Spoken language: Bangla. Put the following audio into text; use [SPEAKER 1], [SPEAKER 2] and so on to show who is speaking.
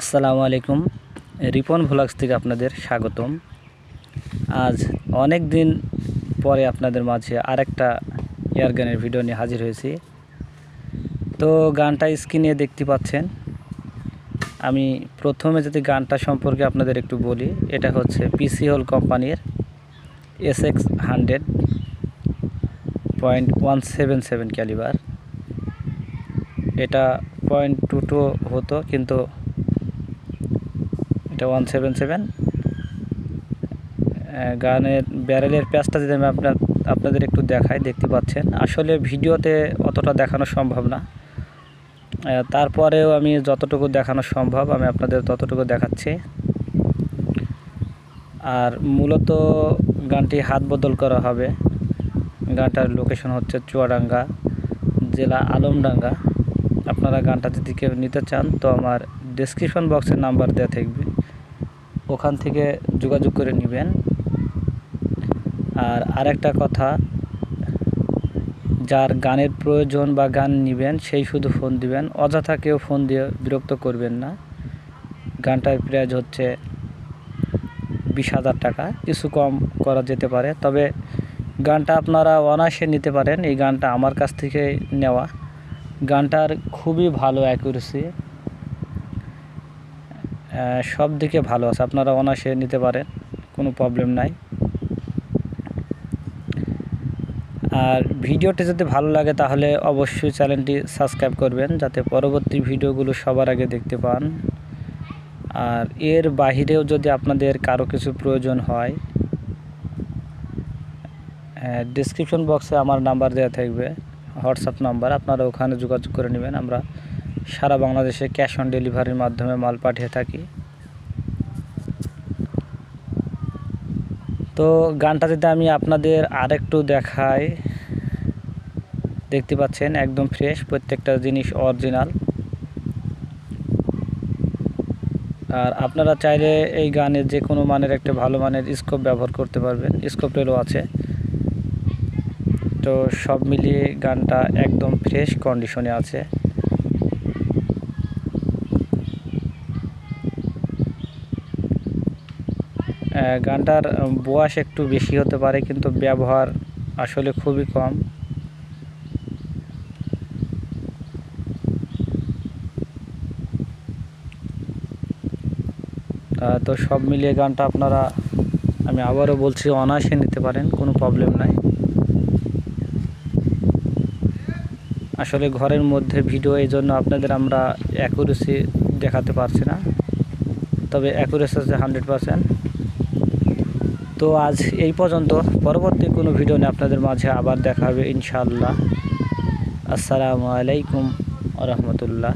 [SPEAKER 1] আসসালামু আলাইকুম। রিপন ভ্লগস থেকে আপনাদের স্বাগতম। আজ অনেক দিন পরে আপনাদের মাঝে আরেকটা এয়ার গানের ভিডিও নিয়ে হাজির হয়েছি। তো গানটা স্ক্রিনে দেখতে পাচ্ছেন। আমি প্রথমে যদি গানটা সম্পর্কে আপনাদের একটু বলি, এটা হচ্ছে পিসি হোল কোম্পানির S X hundred point one seven seven calibre এটা পয়েন্ট টু টু হতো, কিন্তু এটা ওয়ান সেভেন সেভেন গানের ব্যারেলের প্যাচটা যদি আমি আপনার, আপনাদের একটু দেখাই, দেখতে পাচ্ছেন। আসলে ভিডিওতে অতটা দেখানো সম্ভব না। তারপরেও আমি যতটুকু দেখানো সম্ভব, আমি আপনাদের ততটুকু দেখাচ্ছি। আর মূলত গানটি হাত বদল করা হবে। গানটার লোকেশন হচ্ছে চুয়াডাঙ্গা, জেলা আলমডাঙ্গা। আপনারা গানটা যদি কেউ নিতে চান, তো আমার ডেসক্রিপশন বক্সের নাম্বার দেওয়া থাকবে। ওখান থেকে যোগাযোগ করে নেবেন। আর আরেকটা কথা, যার গানের প্রয়োজন বা গান নেবেন, সেই শুধু ফোন দিবেন, অযথা কেউ ফোন দিয়ে বিরক্ত করবেন না। গানটার প্রাইজ হচ্ছে বিশ হাজার টাকা, কিছু কম করা যেতে পারে। তবে গানটা আপনারা অনায়াসে নিতে পারেন, এই গানটা আমার কাছ থেকে নেওয়া। গানটার খুবই ভালো অ্যাকুরেসি সব দিকে ভালো আছে। আপনারা অনায়াসে নিতে পারেন, কোনো প্রবলেম নাই। আর ভিডিওটি যদি ভালো লাগে তাহলে অবশ্যই চ্যানেলটি সাবস্ক্রাইব করবেন, যাতে পরবর্তী ভিডিওগুলো সবার আগে দেখতে পান। আর এর বাহিরেও যদি আপনাদের কারও কিছু প্রয়োজন হয় ডিসক্রিপশন বক্সে আমার নাম্বার দেওয়া থাকবে হোয়াটসঅ্যাপ নাম্বার আপনারা ওখানে যোগাযোগ করে নেবেন। আমরা সারা বাংলাদেশে ক্যাশ অন ডেলিভারির মাধ্যমে মাল পাঠিয়ে থাকি। তো গানটা যদি আমি আপনাদের আরেকটু দেখাই, দেখতে পাচ্ছেন একদম ফ্রেশ প্রত্যেকটা জিনিস অরিজিনাল আর আপনারা চাইলে এই গানের যে কোনো মানের একটা ভালো মানের স্কোপ ব্যবহার করতে পারবেন স্কোপ রেলও আছে। তো সব মিলিয়ে গানটা একদম ফ্রেশ কন্ডিশনে আছে। গানটার বয়স একটু বেশি হতে পারে, কিন্তু ব্যবহার আসলে খুবই কম। তো সব মিলিয়ে গানটা আপনারা, আমি আবারও বলছি, অনায়াসে নিতে পারেন, কোনো প্রবলেম নাই। আসলে ঘরের মধ্যে ভিডিও এই জন্য আপনাদের আমরা অ্যাকুরেসি দেখাতে পারছি না। তবে অ্যাকুরেসি আছে হান্ড্রেড পারসেন্ট। তো আজ এই পর্যন্ত। পরবর্তী কোনো ভিডিও নিয়ে আপনাদের মাঝে আবার দেখা হবে, ইনশাআল্লাহ। আসসালামু আলাইকুম রহমতুল্লাহ।